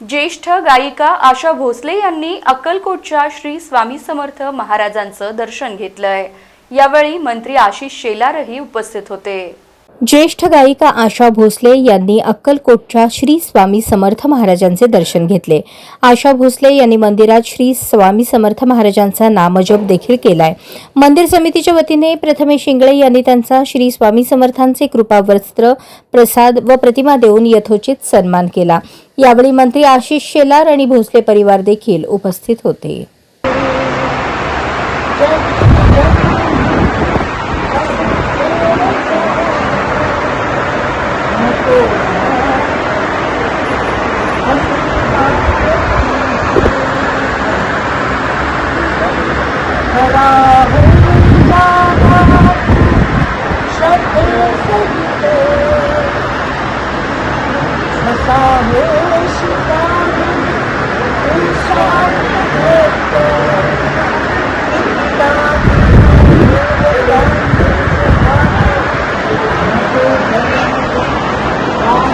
ज्येष्ठ गायिका आशा भोसले यांनी अक्कलकोटच्या श्री स्वामी समर्थ महाराजांचं दर्शन घेतलंय. यावेळी मंत्री आशिष शेलारही उपस्थित होते. ज्येष्ठ गायिका आशा भोसले यांनी अक्कलकोटच्या श्री स्वामी समर्थ महाराजांचे दर्शन घेतले. आशा भोसले यांनी मंदिरात श्री स्वामी समर्थ महाराजांचा नामजप देखील केलाय. मंदिर समितीच्या वतीने प्रथमेश शिंगळे यांनी त्यांचा श्री स्वामी समर्थांचे कृपावस्त्र प्रसाद व प्रतिमा देऊन यथोचित सन्मान केला. यावेळी मंत्री आशिष शेलार आणि भोसले परिवार देखील उपस्थित होते. Sahil Shikha